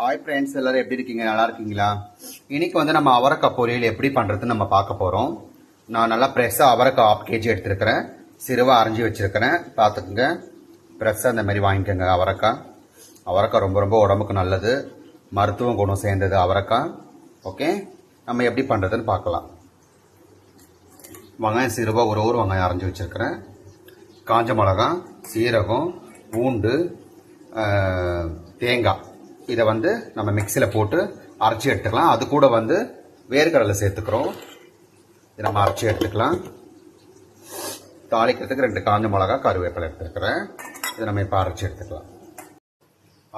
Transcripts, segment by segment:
Hi friends எல்லாரும் எப்படி இருக்கீங்க? நல்லா இருக்கீங்களா? இன்னைக்கு வந்து நம்ம அவரக்காய் பொரியல் எப்படி பண்ணுறதுன்னு நம்ம பார்க்க போகிறோம் நான் நல்லா ஃப்ரெஷ்ஷாக அவரைக்காய் ஆஃப் கேஜி எடுத்திருக்கிறேன். சிறுவாக அரைஞ்சி வச்சுருக்கிறேன். பார்த்துக்குங்க. ஃப்ரெஷ்ஷாக இந்த மாதிரி வாங்கிக்கோங்க அவரக்காய். அவரக்காய் ரொம்ப ரொம்ப உடம்புக்கு நல்லது. மருத்துவ குணம் சேர்ந்தது அவரக்காய். ஓகே நம்ம எப்படி பண்ணுறதுன்னு பார்க்கலாம். வெங்காயம் சிறுவாக ஒரு ஒரு வெங்காயம் அரைஞ்சி வச்சுருக்கிறேன். காஞ்ச மிளகா சீரகம் பூண்டு தேங்காய். இதை வந்து நம்ம மிக்சியில் போட்டு அரைச்சி எடுத்துக்கலாம். அது கூட வந்து வேர்க்கடலை சேர்த்துக்கிறோம். இதை நம்ம அரைச்சி எடுத்துக்கலாம். தாளிக்கிறதுக்கு ரெண்டு காஞ்ச மிளகா கருவேப்பிலை எடுத்துருக்கிறேன். இதை நம்ம இப்போ அரைச்சி எடுத்துக்கலாம்.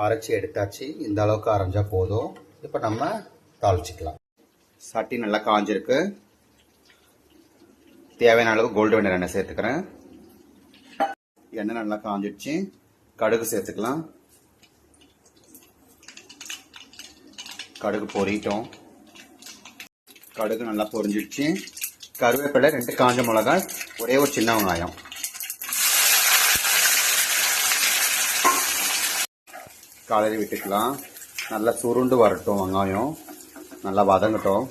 அரைச்சி எடுத்தாச்சு. இந்த அளவுக்கு அரைஞ்சால் போதும். இப்போ நம்ம தாளிச்சிக்கலாம். சட்டி நல்லா காஞ்சிருக்கு. தேவையான அளவு கோல்டு வெண்ணெய் எண்ணெய் சேர்த்துக்கிறேன். எண்ணெய் நல்லா காஞ்சிடுச்சு. கடுகு சேர்த்துக்கலாம். கடுகு பொறிட்டோம் கடுகு நல்லா பொரிஞ்சிடுச்சு. கருவேப்பிலை ரெண்டு காஞ்ச மிளகாய் ஒரே ஒரு சின்ன வெங்காயம். கலரி விட்டுக்கலாம். நல்லா சுருண்டு வரட்டும் வெங்காயம். நல்லா வதங்கட்டும்.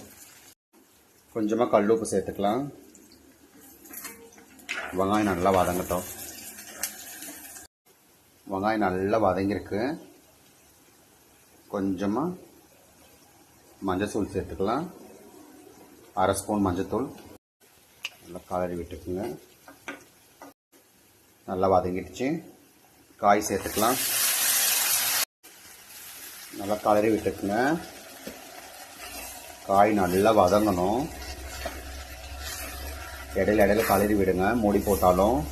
கொஞ்சமாக கல் உப்பு சேர்த்துக்கலாம். வெங்காயம் நல்லா வதங்கட்டும். வெங்காயம் நல்லா வதங்கியிருக்கு. கொஞ்சமாக மஞ்சத்தூள் சேர்த்துக்கலாம். அரை ஸ்பூன் மஞ்சத்தூள். நல்லா கலரி விட்டுக்குங்க. நல்லா வதங்கிடுச்சு. காய் சேர்த்துக்கலாம். நல்லா கலரி விட்டுக்குங்க. காய் நல்லா வதங்கணும். இடையில இடையில கலரி விடுங்க. மூடி போட்டாலும்.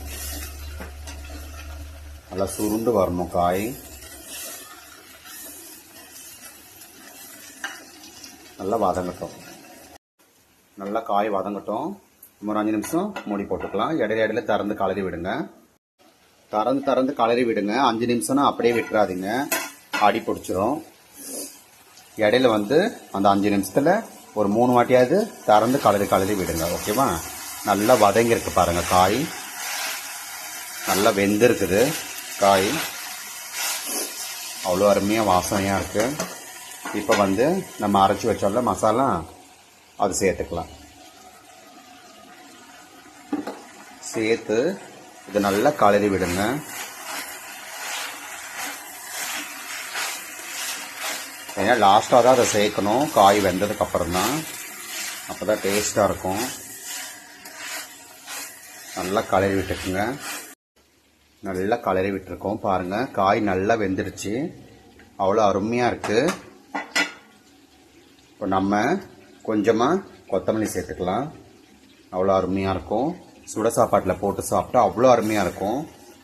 நல்லா சுருண்டு வரணும் காய். நல்லா வதங்கட்டும் நல்லா காய் வதங்கட்டும் ஒரு அஞ்சு நிமிஷம் மூடி போட்டுக்கலாம். இடையில இடையில திறந்து கலரி விடுங்க. திறந்து திறந்து கலரி விடுங்க. அஞ்சு நிமிஷம்னா அப்படியே விட்டுறாதீங்க. அடி பிடிச்சிரும். இடையில வந்து அந்த அஞ்சு நிமிஷத்தில் ஒரு மூணு வாட்டியாவது திறந்து கலரி கலரி விடுங்க. ஓகேவா? நல்லா வதங்கியிருக்கு பாருங்கள் காய். நல்லா வெந்திருக்குது காய். அவ்வளோ அருமையாக வாசனையாக இருக்குது இப்போ வந்து நம்ம அரைச்சி வச்சோம்ல மசாலா அது சேர்த்துக்கலாம். சேர்த்து இது நல்லா கலரி விடுங்க. ஏன்னா லாஸ்ட்டாக தான் அதை சேர்க்கணும். காய் வெந்ததுக்கு அப்புறம் தான் அப்போ தான் டேஸ்ட்டாக இருக்கும். நல்லா கலரி விட்டுக்குங்க. நல்லா கலரி விட்டுருக்கோம் பாருங்கள் காய் நல்லா வெந்துடுச்சு. அவ்வளோ அருமையாக இருக்குது இப்போ நம்ம கொஞ்சமாக கொத்தமல்லி சேர்த்துக்கலாம். அவ்வளோ அருமையாக இருக்கும். சுட சாப்பாட்டில் போட்டு சாப்பிட்டா அவ்வளோ அருமையாக இருக்கும்.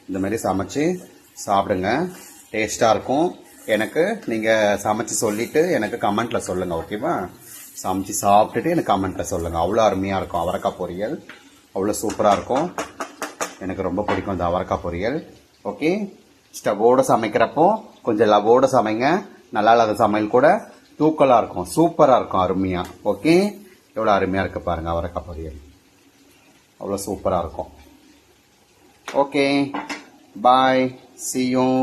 இந்த மாதிரி சமைச்சு சாப்பிடுங்க. டேஸ்ட்டாக இருக்கும். எனக்கு நீங்கள் சமைச்சு சொல்லிவிட்டு எனக்கு கமெண்ட்டில் சொல்லுங்கள் ஓகேவா? சமைச்சு சாப்பிட்டுட்டு எனக்கு கமெண்ட்டில் சொல்லுங்கள் அவ்வளோ அருமையாக இருக்கும். அவரைக்காய் பொரியல் அவ்வளோ சூப்பராக இருக்கும். எனக்கு ரொம்ப பிடிக்கும் இந்த அவரைக்காய் பொரியல். ஓகே? ஸ்டவோடு சமைக்கிறப்போ கொஞ்சம் லவ்வோடு சமைங்க. நல்லா இல்லாத சமையல் கூட தூக்கலாக இருக்கும். சூப்பராக இருக்கும் அருமையாக ஓகே எவ்வளோ அருமையாக இருக்குது பாருங்க அவரைக்காய் பொரியல். அவ்வளோ சூப்பராக இருக்கும். Okay bye சியும்